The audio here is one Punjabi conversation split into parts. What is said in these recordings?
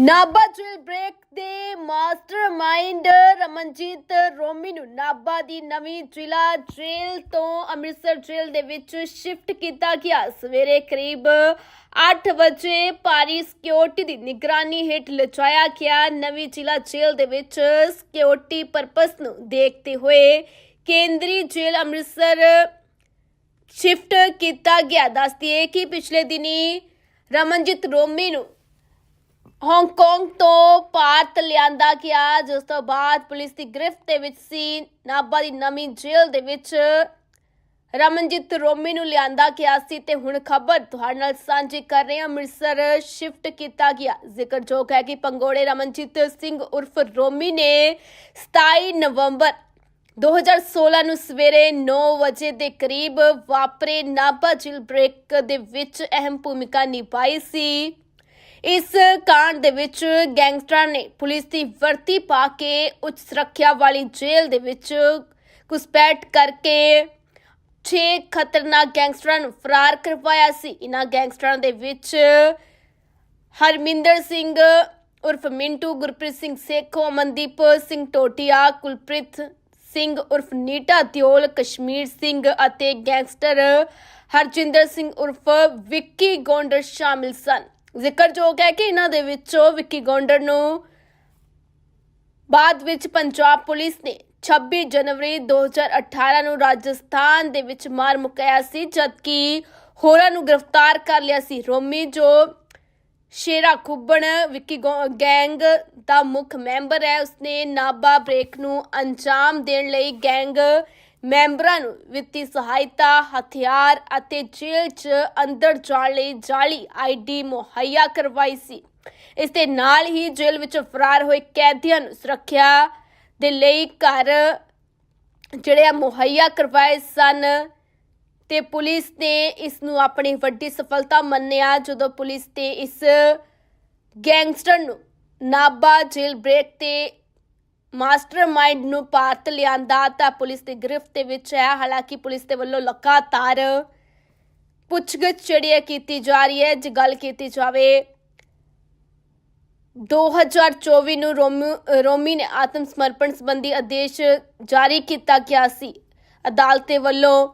ਨਾਬਾ ਜੇਲ ਬ੍ਰੇਕ ਦੇ ਮਾਸਟਰਮਾਈਂਡ ਰਮਨਜੀਤ ਰੋਮੀ ਨੂੰ ਨਾਬਾ ਦੀ ਨਵੀਂ ਜ਼ਿਲ੍ਹਾ ਜੇਲ੍ਹ ਤੋਂ ਅੰਮ੍ਰਿਤਸਰ ਜੇਲ੍ਹ ਦੇ ਵਿੱਚ ਸ਼ਿਫਟ ਕੀਤਾ ਗਿਆ। ਸਵੇਰੇ ਕਰੀਬ 8 ਵਜੇ ਭਾਰੀ ਸਿਕਿਉਰਿਟੀ ਦੀ ਨਿਗਰਾਨੀ ਹੇਠ ਲਿਜਾਇਆ ਗਿਆ। ਨਵੀਂ ਜ਼ਿਲ੍ਹਾ ਜੇਲ੍ਹ ਦੇ ਵਿੱਚ ਸਿਕਿਉਰਿਟੀ ਪਰਪਸ ਨੂੰ ਦੇਖਦੇ ਹੋਏ ਕੇਂਦਰੀ ਜੇਲ ਅੰਮ੍ਰਿਤਸਰ ਸ਼ਿਫਟ ਕੀਤਾ ਗਿਆ। ਦੱਸਦੀ ਹੈ ਕਿ ਪਿਛਲੇ ਦਿਨੀ ਰਮਨਜੀਤ ਰੋਮੀ ਨੂੰ ਹਾਂਗਕਾਂਗ ਤੋਂ ਭਾਰਤ ਲਿਆਂਦਾ ਗਿਆ, ਜਿਸ ਤੋਂ ਬਾਅਦ ਪੁਲਿਸ ਦੀ ਗ੍ਰਿਫਤ ਦੇ ਵਿੱਚ ਸੀ। ਨਾਭਾ ਦੀ ਨਵੀਂ ਜੇਲ੍ਹ ਦੇ ਵਿੱਚ ਰਮਨਜੀਤ ਰੋਮੀ ਨੂੰ ਲਿਆਂਦਾ ਗਿਆ ਸੀ ਤੇ ਹੁਣ ਖਬਰ ਤੁਹਾਡੇ ਨਾਲ ਸਾਂਝੀ ਕਰ ਰਹੇ ਹਾਂ। ਅੰਮ੍ਰਿਤਸਰ ਸ਼ਿਫਟ ਕੀਤਾ ਗਿਆ। ਜ਼ਿਕਰਯੋਗ ਹੈ ਕਿ ਪੰਗੋੜੇ ਰਮਨਜੀਤ ਸਿੰਘ ਉਰਫ ਰੋਮੀ ਨੇ 27 ਨਵੰਬਰ 2016 ਨੂੰ ਸਵੇਰੇ 9 ਵਜੇ ਦੇ ਕਰੀਬ ਵਾਪਰੇ ਨਾਭਾ ਜੇਲ੍ਹ ਬ੍ਰੇਕ ਦੇ ਵਿੱਚ ਅਹਿਮ ਭੂਮਿਕਾ ਨਿਭਾਈ ਸੀ। ਇਸ ਕਾਂਡ ਦੇ ਵਿੱਚ ਗੈਂਗਸਟਰਾਂ ਨੇ ਪੁਲਿਸ ਦੀ ਵਰਤੀ ਪਾ ਕੇ ਉੱਚ ਸੁਰੱਖਿਆ ਵਾਲੀ ਜੇਲ੍ਹ ਦੇ ਵਿੱਚ ਘੁਸਪੈਠ ਕਰਕੇ 6 ਖਤਰਨਾਕ ਗੈਂਗਸਟਰਾਂ ਨੂੰ ਫਰਾਰ ਕਰਵਾਇਆ ਸੀ। ਇਹਨਾਂ ਗੈਂਗਸਟਰਾਂ ਦੇ ਵਿੱਚ ਹਰਮਿੰਦਰ ਸਿੰਘ, ਉਰਫ ਮਿੰਟੂ, ਗੁਰਪ੍ਰੀਤ ਸਿੰਘ ਸੇਖੋ, ਅਮਨਦੀਪ ਸਿੰਘ ਟੋਟੀਆ, ਕੁਲਪ੍ਰੀਤ ਸਿੰਘ ਉਰਫ ਨੀਟਾ ਦਿਓਲ, ਕਸ਼ਮੀਰ ਸਿੰਘ ਅਤੇ ਗੈਂਗਸਟਰ ਹਰਜਿੰਦਰ ਸਿੰਘ ਉਰਫ ਵਿੱਕੀ ਗੋਂਡਰ ਸ਼ਾਮਿਲ ਸਨ। ਜ਼ਿਕਰਯੋਗ ਹੈ ਕਿ ਇਹਨਾਂ ਦੇ ਵਿੱਚੋਂ ਵਿੱਕੀ ਗੋਂਡਰ ਨੂੰ ਬਾਅਦ ਵਿੱਚ ਪੰਜਾਬ ਪੁਲਿਸ ਨੇ 26 ਜਨਵਰੀ 2018 ਨੂੰ ਰਾਜਸਥਾਨ ਦੇ ਵਿੱਚ ਮਾਰ ਮੁਕਾਇਆ ਸੀ, ਜਦਕਿ ਹੋਰਾਂ ਨੂੰ ਗ੍ਰਿਫਤਾਰ ਕਰ ਲਿਆ ਸੀ। ਰੋਮੀ ਜੋ ਸ਼ੇਰਾ ਖੁੱਬਣ, ਵਿੱਕੀ ਗੋ- ਗੈਂਗ ਦਾ ਮੁੱਖ ਮੈਂਬਰ ਹੈ, ਉਸਨੇ ਨਾਬਾ ਬ੍ਰੇਕ ਨੂੰ ਅੰਜਾਮ ਦੇਣ ਲਈ ਗੈਂਗ ਮੈਂਬਰਾਂ ਨੂੰ ਵਿੱਤੀ ਸਹਾਇਤਾ, ਹਥਿਆਰ ਅਤੇ ਜੇਲ੍ਹ 'ਚ ਅੰਦਰ ਜਾਣ ਲਈ ਜਾਲੀ ਆਈਡੀ ਮੁਹੱਈਆ ਕਰਵਾਈ ਸੀ। ਇਸ ਦੇ ਨਾਲ ਹੀ ਜੇਲ੍ਹ ਵਿੱਚ ਫਰਾਰ ਹੋਏ ਕੈਦੀਆਂ ਨੂੰ ਸੁਰੱਖਿਆ ਦੇ ਲਈ ਘਰ ਜਿਹੜੇ ਆ ਮੁਹੱਈਆ ਕਰਵਾਏ ਸਨ ਤੇ ਪੁਲਿਸ ਨੇ ਇਸ ਨੂੰ ਆਪਣੀ ਵੱਡੀ ਸਫਲਤਾ ਮੰਨਿਆ ਜਦੋਂ ਪੁਲਿਸ ਤੇ ਇਸ ਗੈਂਗਸਟਰ ਨੂੰ ਨਾਬਾ ਜੇਲ੍ਹ ਬ੍ਰੇਕ ਤੇ ਮਾਸਟਰਮਾਈਂਡ ਨੂੰ ਭਾਰਤ ਲਿਆਂਦਾ ਤਾਂ ਪੁਲਿਸ ਦੀ ਗ੍ਰਿਫਤ ਦੇ ਵਿੱਚ ਹੈ। ਹਾਲਾਂਕਿ ਪੁਲਿਸ ਦੇ ਵੱਲੋਂ ਲਗਾਤਾਰ ਪੁੱਛਗਿੱਛ ਜਿਹੜੀ ਕੀਤੀ ਜਾ ਰਹੀ ਹੈ। ਜੇ ਗੱਲ ਕੀਤੀ ਜਾਵੇ 2024 ਨੂੰ ਰੋਮੀ ਨੇ ਆਤਮ ਸਮਰਪਣ ਸੰਬੰਧੀ ਆਦੇਸ਼ ਜਾਰੀ ਕੀਤਾ ਗਿਆ ਸੀ। ਅਦਾਲਤ ਦੇ ਵੱਲੋਂ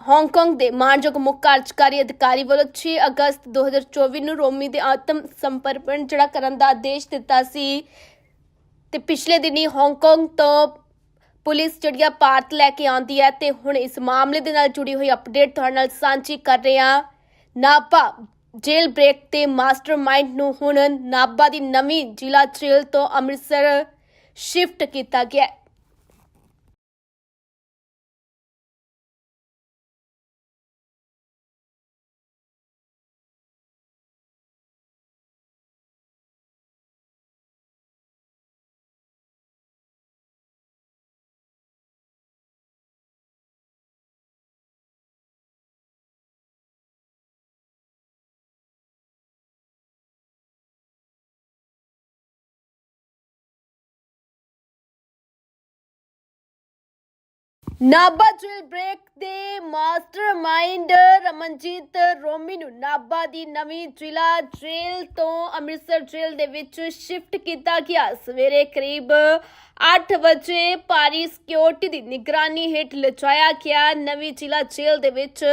ਹਾਂਗਕਾਂਗ ਦੇ ਮਾਨਯੋਗ ਮੁੱਖ ਕਾਰਜਕਾਰੀ ਅਧਿਕਾਰੀ ਵੱਲੋਂ 6 ਅਗਸਤ 2024 ਨੂੰ ਰੋਮੀ ਦੇ ਆਤਮ ਸਮਰਪਣ ਜਿਹੜਾ ਕਰਨ ਦਾ ਆਦੇਸ਼ ਦਿੱਤਾ ਸੀ। ਤੇ ਪਿਛਲੇ ਦਿਨੀ ਹਾਂਗਕਾਂਗ ਤੋਂ ਪੁਲਿਸ ਜਿਹੜੀਆ ਭਾਰਤ ਲੈ ਕੇ ਆਉਂਦੀ ਹੈ ਤੇ ਹੁਣ ਇਸ ਮਾਮਲੇ ਦੇ ਨਾਲ ਜੁੜੀ ਹੋਈ ਅਪਡੇਟ ਤੁਹਾਡੇ ਨਾਲ ਸਾਂਝੀ ਕਰ ਰਹੇ ਹਾਂ। ਨਾਭਾ ਜੇਲ ਬ੍ਰੇਕ ਤੇ ਮਾਸਟਰਮਾਈਂਡ ਨੂੰ ਹੁਣ ਨਾਭਾ ਦੀ ਨਵੀਂ ਜ਼ਿਲ੍ਹਾ ਜੇਲ੍ਹ ਤੋਂ ਅੰਮ੍ਰਿਤਸਰ ਸ਼ਿਫਟ ਕੀਤਾ ਗਿਆ। ਹੈ ਨਾਬਾ ਜੇਲ ਬ੍ਰੇਕ ਦੇ ਮਾਸਟਰਮਾਈਂਡ ਰਮਨਜੀਤ ਰੋਮੀ ਨੂੰ ਨਾਬਾ ਦੀ ਨਵੀਂ ਜ਼ਿਲ੍ਹਾ ਜੇਲ੍ਹ ਤੋਂ ਅੰਮ੍ਰਿਤਸਰ ਜੇਲ੍ਹ ਦੇ ਵਿੱਚ ਸ਼ਿਫਟ ਕੀਤਾ ਗਿਆ। ਸਵੇਰੇ ਕਰੀਬ 8 ਵਜੇ ਭਾਰੀ ਸਿਕਿਉਰਿਟੀ ਦੀ ਨਿਗਰਾਨੀ ਹੇਠ ਲਿਜਾਇਆ ਗਿਆ। ਨਵੀਂ ਜ਼ਿਲ੍ਹਾ ਜੇਲ੍ਹ ਦੇ ਵਿੱਚ